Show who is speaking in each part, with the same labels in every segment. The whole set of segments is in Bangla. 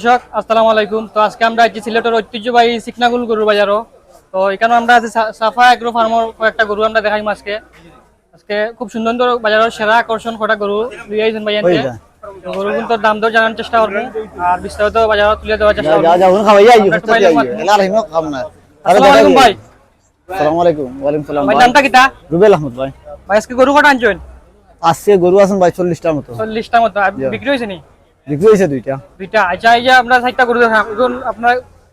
Speaker 1: দর্শক আসসালামু আলাইকুম। তো আজকে আমরা আছি সিলেটের ঐতিহ্যবাহী সিকনাগুল গরুর বাজারও। তো এখানে আমরা আছি সাফা এগ্রো ফার্মর কয়েকটা গরু আমরা দেখাইম আজকে। আজকে খুব সুন্দর বাজারের সেরা আকর্ষণ কটা গরু? আইছেন ভাই
Speaker 2: ওই
Speaker 1: গরু কিন্তু দাম দর জানার চেষ্টা করব। আর বিস্তারিত বাজারে তুলে দেওয়ার চেষ্টা
Speaker 2: যা যা খাওয়াই আইও
Speaker 1: আসসালামু আলাইকুম ভাই।
Speaker 2: আসসালামু আলাইকুম ওয়ালাইকুম সালাম
Speaker 1: ভাই
Speaker 2: ভাই।
Speaker 1: নামটা কিতা?
Speaker 2: রুবেল আহমদ ভাই।
Speaker 1: ভাই আজকে গরু কটা আনছেন?
Speaker 2: আজকে গরু আছেন ভাই চল্লিশটার মতো।
Speaker 1: চল্লিশটা মতো। বিক্রি হয়েছে নি?
Speaker 2: বিক্রি দুইটা।
Speaker 1: দুইটা। আচ্ছা এই যে আমরা সাইডটা গরু দেখাম এখন আপনার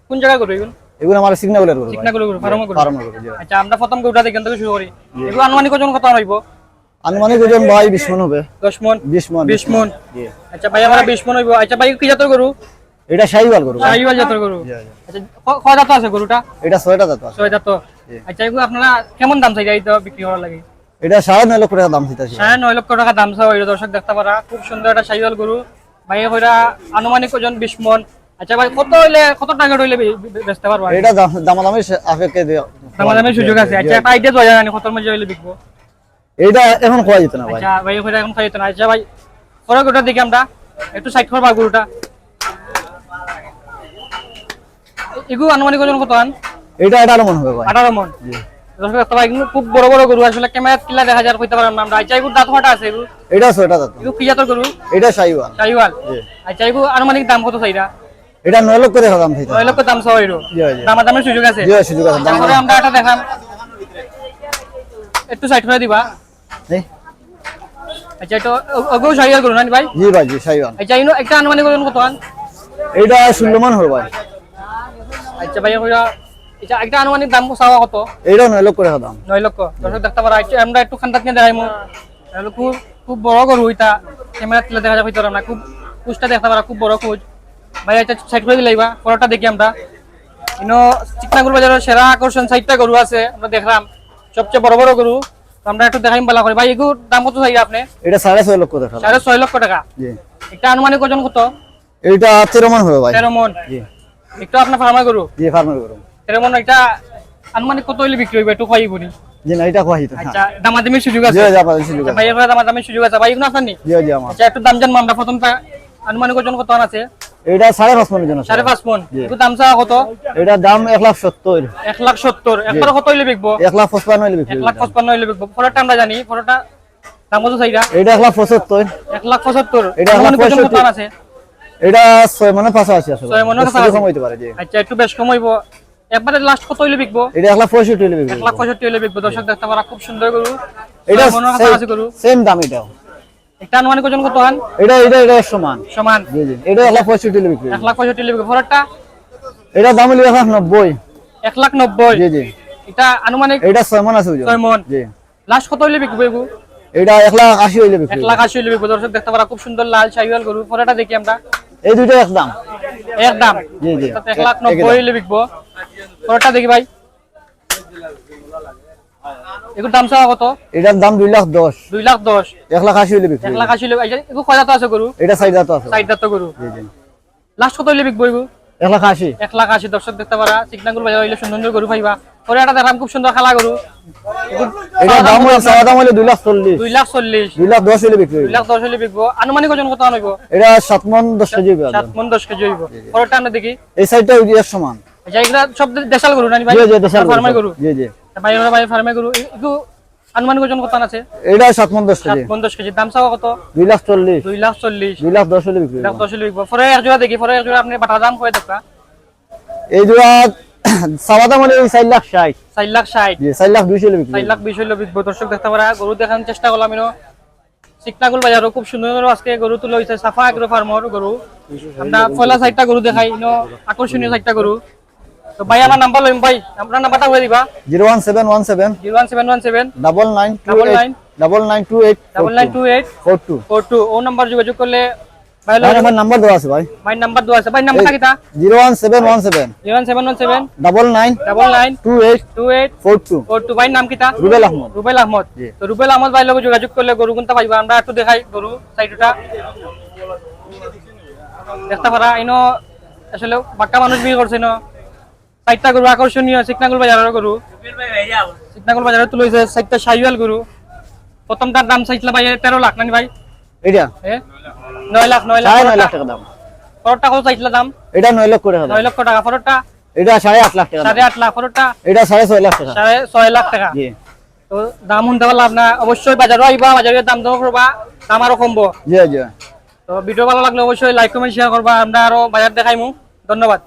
Speaker 1: কোন জায়গায় গরু এখন
Speaker 2: এগুলো আমার সিগনালের গরু
Speaker 1: চিকনা গরু গরু। ফার্মা গরু
Speaker 2: ফার্মার
Speaker 1: আচ্ছা আমরা প্রথম গরুটা দেখেন থেকে শুরু করি। এগুলো আনুমানিক ওজন কত হইব
Speaker 2: আনুমানিক ওজন ভাই বিশ হবে।
Speaker 1: দশ
Speaker 2: বিশ
Speaker 1: বিশ
Speaker 2: জি।
Speaker 1: আচ্ছা ভাই আমরা বিশ হইব। আচ্ছা ভাই কি জাতের গরু?
Speaker 2: এটা গরু
Speaker 1: জাতের গরু। আচ্ছা কয় আছে গরুটা?
Speaker 2: এটা আছে।
Speaker 1: আচ্ছা এগুলো আপনারা কেমন দাম চাই এই তো বিক্রি করার লাগে?
Speaker 2: এটা সাড়ে নয় লক্ষ টাকা দাম
Speaker 1: সাড়ে নয় লক্ষ টাকা দাম চাও এই দর্শক দেখতে পারা। খুব সুন্দর একটা শাহিওয়াল গরু। ভাই কইরা আনুমানিক ওজন বিশ মন। আচ্ছা ভাই কত হইলে কত টাকা হইলে বেচতে পারব
Speaker 2: এটা দাম- দামাদামি আপেক্ষে দিয়ে
Speaker 1: দামাদামের সুযোগ আছে। আচ্ছা একটা আইডিয়া দেওয়া যায় না কত মধ্যে হইলে বিকবো?
Speaker 2: এটা এখন খোয়া যেত না ভাই।
Speaker 1: আচ্ছা ভাই কইরা এখন খাইতো না। আচ্ছা ভাই পরে গরুটা দেখি আমরা। একটু সাইড করবা গরুটা। এগুলো আনুমানিক ওজন কত আন?
Speaker 2: এটা এটা মনে হবে ভাই।
Speaker 1: আঠারো মন। দর্শক দেখতে পাই, খুব বড় বড় গরু আসলে ক্যামেরা কিলা দেখা যায় কইতে পারলাম না আমরা। আচ্ছা দাঁত ফাটা আছে
Speaker 2: এটা জাত
Speaker 1: এগুলো কি জাতের গরু?
Speaker 2: এটা জি।
Speaker 1: আচ্ছা আনুমানিক দাম কত চাইরা
Speaker 2: এটা? নয় লক্ষ টাকা দাম দিতে
Speaker 1: নয় লক্ষ দাম এরো
Speaker 2: জি, জি।
Speaker 1: দামের সুযোগ আছে?
Speaker 2: জি, সুযোগ আছে। দাম-
Speaker 1: আমরা এটা দেখাম। একটু সাইড করে দিবা।
Speaker 2: জি।
Speaker 1: আচ্ছা এটা ওগো শাহিওয়াল গরু না ভাই?
Speaker 2: জি ভাই জি শাহিওয়াল
Speaker 1: আচ্ছা ইনো একটা আনুমানিক ওজন কত আন?
Speaker 2: এটা ষোলো মান হবে ভাই।
Speaker 1: আচ্ছা ভাই কইরা এটা একটা আনুমানিক দাম চাওয়া কত
Speaker 2: এইটা নয় লক্ষ টাকা দাম।
Speaker 1: নয় লক্ষ। দর্শক দেখতে পারা আমরা একটু খান্দাত নিয়ে দেখাইমু খুব খুব বড় গরু এটা। ক্যামেরা তুলে দেখা যাবে না খুব কুচটা দেখতে পারা খুব বড় কুচ ভাই এটা সাইড করে দিলাইবা পরটা দেখি আমরা। ইনো চিকনাগুর বাজারের সেরা আকর্ষণ সাইডটা গরু আছে। আমরা দেখলাম সবচেয়ে বড় বড় গরু আমরা একটু দেখাইম বলা করি ভাই এগুর দাম কত চাই আপনি।
Speaker 2: এটা সাড়ে ছয় লক্ষ টাকা।
Speaker 1: সাড়ে ছয় লক্ষ টাকা।
Speaker 2: জি।
Speaker 1: একটা আনুমানিক ওজন কত?
Speaker 2: এইটা তেরো মান হবে ভাই।
Speaker 1: তেরো মন। একটু আপনার ফার্মা গরু
Speaker 2: জি ফার্মের গরু
Speaker 1: মন একটা আনুমানিক কত হইলে বিক্রি হইবে একটু খাইব নি
Speaker 2: জি না এটা খোয়া যেত না
Speaker 1: আচ্ছা দামাদামির সুযোগ আছে?
Speaker 2: যা পাবেন সুযোগ আছে।
Speaker 1: ভাই এগুলো দামাদামির সুযোগ আছে। ভাই এগুলো নি?
Speaker 2: জি জি আমার।
Speaker 1: আচ্ছা একটু দাম জানব আমরা। প্রথমটা আনুমানিক ওজন কত আছে?
Speaker 2: এটা সাড়ে পাঁচ মানের জন্য
Speaker 1: সাড়ে পাঁচ মন।
Speaker 2: জি।
Speaker 1: একটু দাম চাওয়া কত?
Speaker 2: এটা দাম এক লাখ সত্তর।
Speaker 1: এক লাখ সত্তর। একবার কত হইলে বিকবো?
Speaker 2: এক লাখ পঁচপান্ন হইলে বিক্রি
Speaker 1: এক লাখ পঁচপান্ন হইলে বিকবো। পরেরটা আমরা জানি। পরেরটা দাম কত চাইরা?
Speaker 2: এটা এক লাখ পঁচাত্তর।
Speaker 1: এক লাখ পঁচাত্তর।
Speaker 2: এটা এক।
Speaker 1: আছে?
Speaker 2: এটা ছয় মানে পাশাপাশি আছে
Speaker 1: ছয়
Speaker 2: দশ কম হইতে পারে জি।
Speaker 1: আচ্ছা একটু বেশ কম হইব। একবারে লাস্ট কত হইলে বিকবো?
Speaker 2: এটা এক লাখ পঁয়ষট্টি হইলে বিক্রি
Speaker 1: এক লাখ পঁয়ষট্টি হইলে বিকবো। দর্শক দেখতে পারা খুব সুন্দর গরু।
Speaker 2: এটা
Speaker 1: কাছাকাছি গরু
Speaker 2: সেম দাম এটাও।
Speaker 1: একটা আনুমানিক ওজন কত আন
Speaker 2: এটা এটা এটা একশো মান
Speaker 1: সমান।
Speaker 2: জি জি। এটা এক লাখ পঁয়ষট্টি হইলে।
Speaker 1: লাখ পঁয়ষট্টি হইলে বিকবো। পরেরটা
Speaker 2: এটা দাম হইলে এক লাখ নব্বই।
Speaker 1: এক
Speaker 2: জি জি।
Speaker 1: এটা আনুমানিক
Speaker 2: এটা ছয় মান আছে ওজন।
Speaker 1: মন
Speaker 2: জি।
Speaker 1: লাস্ট কত হইলে বিকবো এগু?
Speaker 2: এটা এক লাখ আশি হইলে বিক্রি
Speaker 1: এক লাখ আশি হইলে বিকবো। দর্শক দেখতে পারা খুব সুন্দর লাল শাহিওয়াল গরু। পরেটা দেখি আমরা।
Speaker 2: এই দুইটা এক দাম।
Speaker 1: এক দাম।
Speaker 2: জি জি।
Speaker 1: তাতে এক লাখ
Speaker 2: এক- একই
Speaker 1: নব্বই
Speaker 2: দাম।
Speaker 1: হইলে বিকবো। পরেরটা দেখি ভাই। দাম চাওয়া কত?
Speaker 2: এটার দাম দুই লাখ দশ।
Speaker 1: দুই লাখ দশ।
Speaker 2: এক লাখ আশি হইলে বিক্রি
Speaker 1: এক লাখ আশি এগুলো কয় দাঁত আছে গরু?
Speaker 2: এটা সাইড আছে।
Speaker 1: দাঁত গরু। লাস্ট কত বিকবো
Speaker 2: এক লাখ আশি।
Speaker 1: এক লাখ আশি দর্শক দেখতে পারা। চিকনাগুল বাজার হইলে সুন্দর সুন্দর গরু পাইবা। পরে একটা দেখাম খুব সুন্দর খালা গরু।
Speaker 2: এটা দাম? চাওয়া দাম হইলে দুই লাখ চল্লিশ।
Speaker 1: দুই লাখ চল্লিশ।
Speaker 2: দুই লাখ দশ হইলে বিক্রি
Speaker 1: দুই লাখ দশ হইলে বিকবো। আনুমানিক ওজন কত আনব?
Speaker 2: এটা সাত মন দশ কেজি
Speaker 1: সাত মন দশ কেজি হইব। পরেরটা আমরা দেখি।
Speaker 2: এই সাইডটা একশো মান
Speaker 1: আচ্ছা এগুলা সব দেশাল গরু নানি ভাই?
Speaker 2: জি জি দেশাল
Speaker 1: ফার্মার গরু?
Speaker 2: জি জি।
Speaker 1: ভাই ওরা ভাই ফার্মে গরু একটু আনুমানিক ওজন কত আছে
Speaker 2: এটা সাত মন দশ
Speaker 1: সাত
Speaker 2: কেজি।
Speaker 1: মন দশ কেজি। দাম চাওয়া কত?
Speaker 2: দুই লাখ চল্লিশ।
Speaker 1: দুই লাখ চল্লিশ।
Speaker 2: দুই লাখ দশ হইলে বিক্রি
Speaker 1: দুই লাখ
Speaker 2: হবে।
Speaker 1: দশ হইলে পরে এক জোড়া দেখি পরে এক জোড়া আপনি বাটা দাম করে দেখা
Speaker 2: এই জোড়া চাওয়া দাম হলে ওই লাখ ষাট।
Speaker 1: চার লাখ ষাট।
Speaker 2: জি চার লাখ দুইশো হইলে বিক্রি
Speaker 1: চার লাখ বিশ হইলে বিকবো দর্শক দেখতে পারা গরু দেখানোর চেষ্টা করলাম ইনো। চিকনাগুল বাজারও খুব সুন্দর আজকে গরু তুলে হয়েছে সাফা এগ্রো ফার্মর গরু। আমরা পয়লা সাইডটা গরু দেখাই ইনো আকর্ষণীয় সাইডটা গরু। তো ভাই আমার নাম্বার লইম ভাই। আপনার নাম্বারটা বলে দিবা।
Speaker 2: Zero one seven one seven
Speaker 1: zero one seven one seven.
Speaker 2: Double nine two
Speaker 1: Double
Speaker 2: eight.
Speaker 1: nine.
Speaker 2: Double nine two eight
Speaker 1: double nine two eight
Speaker 2: four two.
Speaker 1: Four two. ও নাম্বার যোগাযোগ করলে ভাই
Speaker 2: আমার নাম্বার দেওয়া আছে ভাই।
Speaker 1: ভাই নাম্বার দেওয়া আছে। ভাই নাম্বারটা কিটা
Speaker 2: zero one seven one seven.
Speaker 1: Zero one seven
Speaker 2: double nine.
Speaker 1: Double nine
Speaker 2: two eight.
Speaker 1: Two eight
Speaker 2: four two.
Speaker 1: Four two. ভাই নাম কিটা?
Speaker 2: রুবেল আহমদ।
Speaker 1: রুবেল আহমদ। তো রুবেল আহমদ ভাই লোক যোগাযোগ করলে গরু কোনটা পাইবা আমরা একটু দেখাই গরু সাইডটা। দেখতে পারা ইনো আসলে বাক্কা মানুষ বিয়ে করছে ন চারটা গরু আকর্ষণীয় চিকনাগুল বাজারের গরু। চিকনাগুল বাজারে তুলেছে চারটা সাইওয়াল গরু। প্রথমটার দাম চাইছিল ভাই তেরো লাখ নানি ভাই?
Speaker 2: এটা
Speaker 1: নয় লাখ নয় লাখ।
Speaker 2: নয় লাখ টাকা দাম।
Speaker 1: ফরটা কত চাইছিল দাম?
Speaker 2: এটা নয় লক্ষ টাকা
Speaker 1: নয় লক্ষ টাকা
Speaker 2: এটা সাড়ে আট লাখ টাকা দাম।
Speaker 1: সাড়ে আট লাখ ফরটা
Speaker 2: এটা সাড়ে ছয় লাখ টাকা।
Speaker 1: সাড়ে ছয় লাখ টাকা। তো দাম শুনতে পারলাম আপনার। অবশ্যই বাজারও আইবা বাজারের দাম দর করবা দাম আরও কমবো।
Speaker 2: জি জি।
Speaker 1: তো ভিডিও ভালো লাগলে অবশ্যই লাইক কমেন্ট শেয়ার করবা। আমরা আরও বাজার দেখাইমু। ধন্যবাদ।